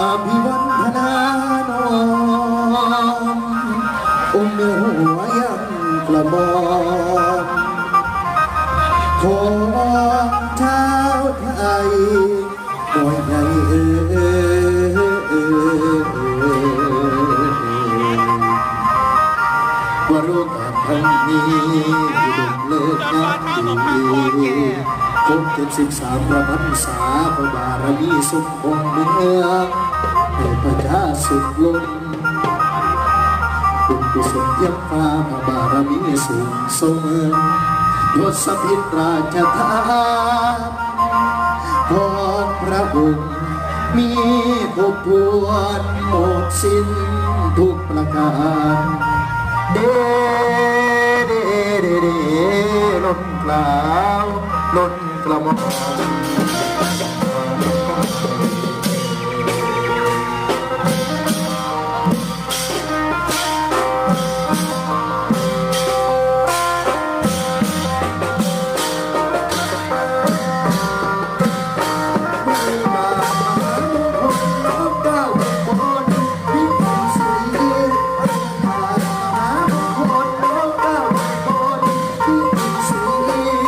อภิวันธนาน้อมอุ้มเหนือหัวยังกระบอมของชาไทย วารุกาพันนี้ดุมเลิกงานดีครบเจ็ดสิบสามประพันษาพระบารมีสุขคงเมืองให้ประชาสุขล้นคุณกุศลเยี่ยมฟ้าพระบารมีสูงส่งยศพิตราชทานขอพระองค์มีครบถ้วนหมดสิ้นทุกประการ เดเดเดเดล้นกล่าวล้นกระหม่อม